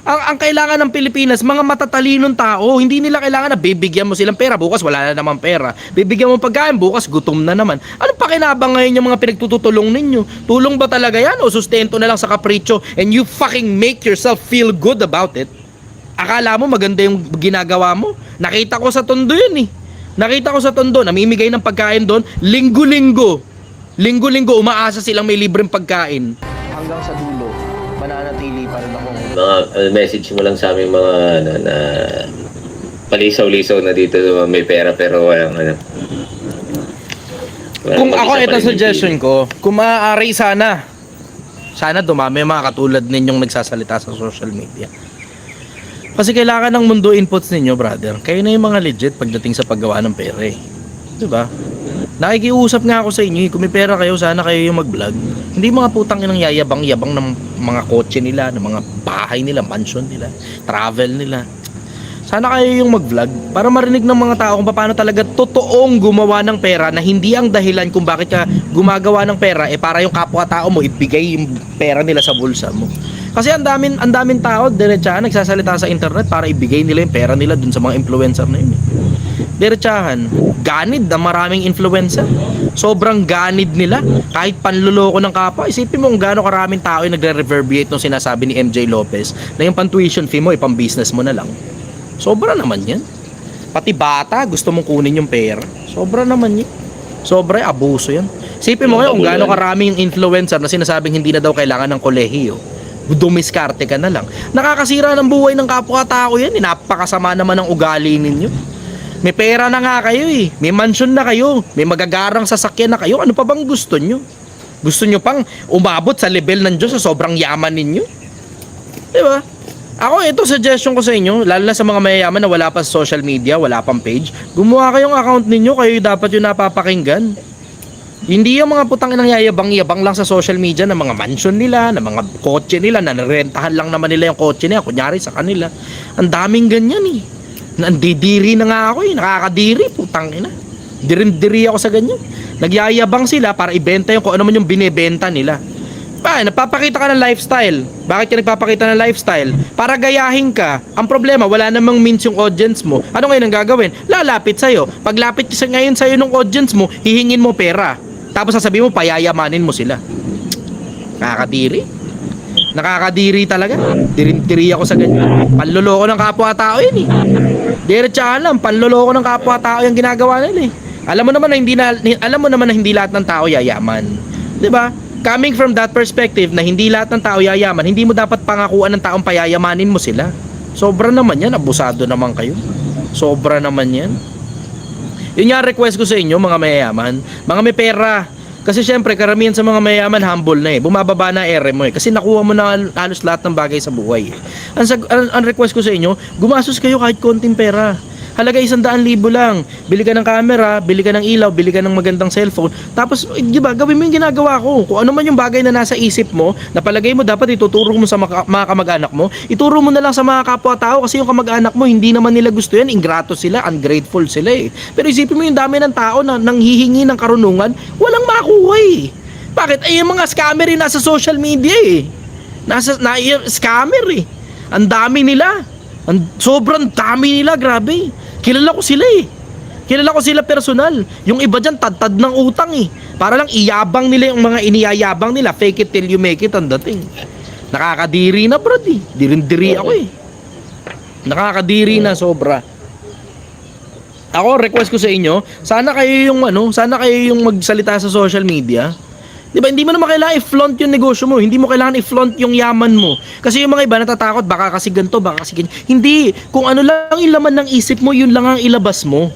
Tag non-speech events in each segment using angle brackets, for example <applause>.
Ang, ang kailangan ng Pilipinas, mga matatalinong tao, hindi nila kailangan na bibigyan mo silang pera, bukas wala na naman pera. Bibigyan mo pagkain, bukas gutom na naman. Ano pa kinabang ngayon yung mga pinagtutulong ninyo? Tulong ba talaga yan o sustento na lang sa kapritsyo and you fucking make yourself feel good about it? Akala mo maganda yung ginagawa mo? Nakita ko sa tondo yun eh. Nakita ko sa tondo, namimigay ng pagkain doon, linggo-linggo. Linggo-linggo, umaasa silang may libreng pagkain. Hanggang sa dulo, mananatili pa rin ako. mga uh, message mo lang sa aming mga ano, na palisaw-lisaw na dito may pera pero walang ano. walang Kung ako, ito suggestion ko, kung maaari sana, sana dumami mga katulad ninyong nagsasalita sa social media. Kasi kailangan ng mundo inputs ninyo, brother. Kayo na yung mga legit pagdating sa paggawa ng pera eh. Di ba? Nakikiusap nga ako sa inyo, eh. kung may pera kayo, sana kayo yung mag-vlog. Hindi mga putang inang yayabang-yabang ng mga kotse nila, ng mga bahay nila, mansion nila, travel nila. Sana kayo yung mag-vlog para marinig ng mga tao kung paano talaga totoong gumawa ng pera na hindi ang dahilan kung bakit ka gumagawa ng pera eh para yung kapwa-tao mo ibigay yung pera nila sa bulsa mo. Kasi ang daming ang daming tao diretsahan nagsasalita sa internet para ibigay nila yung pera nila dun sa mga influencer na yun. eh. Diretsahan, ganid na maraming influencer. Sobrang ganid nila. Kahit panluloko ng kapwa, isipin mo kung gaano karaming tao yung nagre-reverberate nung sinasabi ni MJ Lopez na yung pan-tuition fee mo, ipang business mo na lang. Sobra naman yan. Pati bata, gusto mong kunin yung pera. Sobra naman yan. Sobra, abuso yan. Isipin mo ngayon kung gaano karaming influencer na sinasabing hindi na daw kailangan ng kolehiyo. Dumiskarte ka na lang. Nakakasira ng buhay ng kapwa-tao yan. eh. Napakasama naman ng ugali ninyo. May pera na nga kayo eh. May mansion na kayo. May magagarang sasakyan na kayo. Ano pa bang gusto nyo? Gusto nyo pang umabot sa level ng Diyos sa sobrang yaman ninyo? Di ba? Ako, ito suggestion ko sa inyo, lalo na sa mga mayayaman na wala pa social media, wala pang page, gumawa kayong account ninyo, kayo dapat yung napapakinggan. Hindi yung mga putang inang yayabang-yabang lang sa social media ng mga mansion nila, ng mga kotse nila, na narentahan lang naman nila yung kotse nila, kunyari sa kanila. Ang daming ganyan eh. Nandidiri na nga ako eh, nakakadiri, putang ina. Dirim-diri ako sa ganyan. Nagyayabang sila para ibenta yung kung ano man yung binebenta nila. Pa, nagpapakita ka ng lifestyle. Bakit ka nagpapakita ng lifestyle? Para gayahin ka. Ang problema, wala namang means yung audience mo. Ano ngayon ang gagawin? Lalapit sa'yo. Paglapit sa ngayon sa'yo ng audience mo, hihingin mo pera. Tapos sasabihin mo, payayamanin mo sila. Nakakadiri. Nakakadiri talaga. Dirin-diri ako sa ganyan. Panloloko ng kapwa-tao yun eh. Diretsahan lang, panloloko ng kapwa-tao yung ginagawa nila eh. Alam mo naman na hindi na, alam mo naman na hindi lahat ng tao yayaman. 'Di ba? Coming from that perspective na hindi lahat ng tao yayaman, hindi mo dapat pangakuan ng taong payayamanin mo sila. Sobra naman yan, abusado naman kayo. Sobra naman yan. Yun nga request ko sa inyo mga mayayaman, mga may pera. Kasi syempre karamihan sa mga mayayaman humble na eh. Bumababa na ere mo eh. Kasi nakuha mo na halos lahat ng bagay sa buhay. eh. Ang, ang, ang request ko sa inyo, gumastos kayo kahit konting pera. Halaga isang daan libo lang. Bili ka ng camera, bili ka ng ilaw, bili ka ng magandang cellphone. Tapos, eh, di ba, gawin mo yung ginagawa ko. Kung ano man yung bagay na nasa isip mo, na palagay mo dapat ituturo mo sa mga, mga kamag-anak mo, ituro mo na lang sa mga kapwa-tao kasi yung kamag-anak mo, hindi naman nila gusto yan. Ingrato sila, ungrateful sila eh. Pero isipin mo yung dami ng tao na nang hihingi ng karunungan, walang makuha eh. Bakit? Ay, yung mga scammer eh, nasa social media eh. Nasa, na, scammer eh. Ang dami nila. Ang, sobrang dami nila, grabe. Kilala ko sila eh. Kilala ko sila personal. Yung iba dyan, tad-tad ng utang eh. Para lang iyabang nila yung mga iniyayabang nila. Fake it till you make it ang dating. Nakakadiri na, brad eh. Dirin-diri ako eh. Nakakadiri na sobra. Ako, request ko sa inyo, sana kayo yung ano, sana kayo yung magsalita sa social media. 'Di ba? Hindi mo naman kailangan i-flaunt yung negosyo mo. Hindi mo kailangan i-flaunt yung yaman mo. Kasi yung mga iba natatakot, baka kasi ganito, baka kasi ganyan. Hindi. Kung ano lang yung laman ng isip mo, yun lang ang ilabas mo.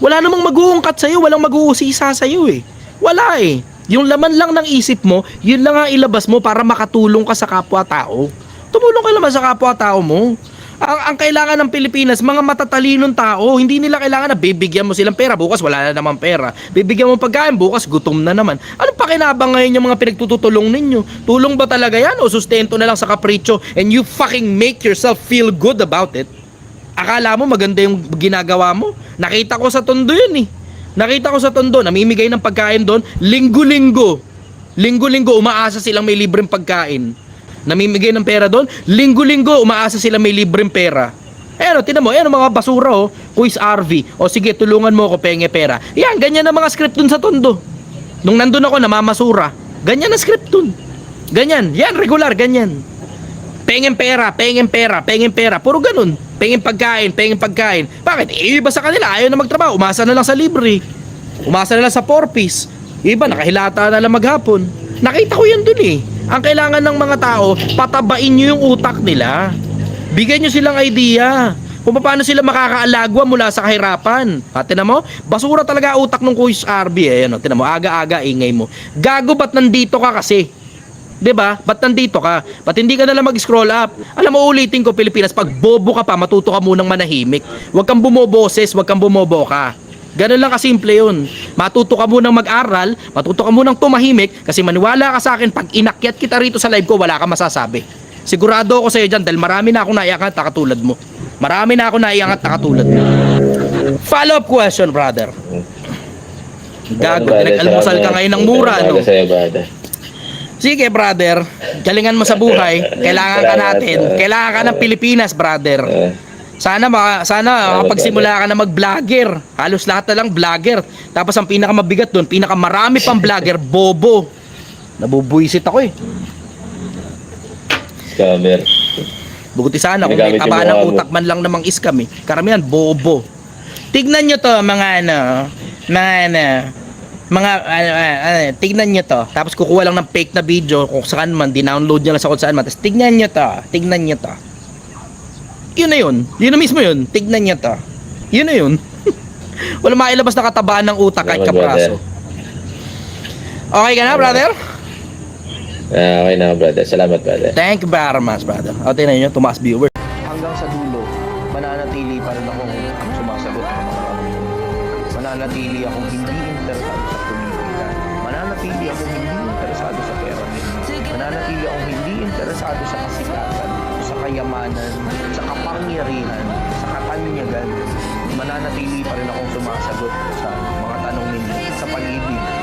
Wala namang mag-uungkat sa'yo, walang mag-uusisa sa'yo eh. Wala eh. Yung laman lang ng isip mo, yun lang ang ilabas mo para makatulong ka sa kapwa-tao. Tumulong ka naman sa kapwa-tao mo. Ang, ang kailangan ng Pilipinas, mga matatalinong tao, hindi nila kailangan na bibigyan mo silang pera, bukas wala na naman pera. Bibigyan mo pagkain, bukas gutom na naman. Ano pa kinabang ngayon yung mga pinagtutulong ninyo? Tulong ba talaga yan o sustento na lang sa kapritsyo and you fucking make yourself feel good about it? Akala mo maganda yung ginagawa mo? Nakita ko sa tondo yun eh. Nakita ko sa tondo, namimigay ng pagkain doon, linggo-linggo. Linggo-linggo, umaasa silang may libreng pagkain. namimigay ng pera doon. Linggo-linggo, umaasa sila may libreng pera. Eh ano, tinan mo, eh mga basura oh, Quiz RV. O sige, tulungan mo ako, penge pera. Yan, ganyan ang mga script dun sa tondo. Nung nandun ako, namamasura. Ganyan ang script dun. Ganyan, yan, regular, ganyan. Pengin pera, pengin pera, pengin pera. Puro ganun. Pengin pagkain, pengin pagkain. Bakit? Eh, iba sa kanila, ayaw na magtrabaho. Umasa na lang sa libre. Umasa na lang sa four-piece. Iba, nakahilata na lang maghapon. Nakita ko yan dun eh. Ang kailangan ng mga tao, patabain nyo yung utak nila. Bigyan nyo silang idea kung paano sila makakaalagwa mula sa kahirapan. Ha, tinan mo? Basura talaga utak ng Kuis RB eh. Ano, tinan mo, aga-aga ingay mo. Gago ba't nandito ka kasi? 'Di ba? Ba't nandito ka? Ba't hindi ka na lang mag-scroll up? Alam mo, ulitin ko, Pilipinas, pag bobo ka pa, matuto ka munang manahimik. Huwag kang bumoboses, huwag kang bumobo ka. Ganun lang kasimple yun. Matuto ka munang mag-aral, matuto ka munang tumahimik, kasi maniwala ka sa akin, pag inakyat kita rito sa live ko, wala kang masasabi. Sigurado ako sa'yo dyan, dahil marami na ako naiangat na katulad mo. Marami na ako naiangat na katulad mo. Follow-up question, brother. Gago, Brother, nag-almusal ka ngayon ng mura, no? Sige, brother. Galingan mo sa buhay. Kailangan ka natin. uh, Kailangan ka ng Pilipinas, brother. Uh, Sana maka, sana makapagsimula ka na mag-vlogger. Halos lahat na lang vlogger. Tapos ang pinakamabigat doon, pinakamarami pang vlogger, <laughs> bobo. Nabubuisit ako eh. Scammer. Buti sana kung may taba ng utak man lang namang iskam eh. Karamihan, bobo. Tignan nyo to, mga ano, mga ano, mga, ano, ano, ano, tignan nyo to. Tapos kukuha lang ng fake na video kung saan man, dinownload nyo lang sa kung saan man. Tapos tignan nyo to, tignan nyo to. Yun na yun. Yun na mismo yun. Tignan nyo to. Yun na yun. <laughs> Wala mailabas na katabaan ng utak kahit kapraso. Okay ka na, brother? Ah, okay na, brother. Salamat, brother. Thank you very much, brother. O, tingnan nyo, tumaas viewers. Hanggang sa dulo, mananatili pa rin akong sumasagot ng mga tanong. Mananatili akong hindi interesado sa politika. Mananatili akong hindi interesado sa pera. Mananatili akong hindi interesado sa kasikatan, sa kayamanan, sa kapangyarihan, sa katanyagan. Mananatili pa rin akong sumasagot sa mga tanong ninyo sa pag-ibig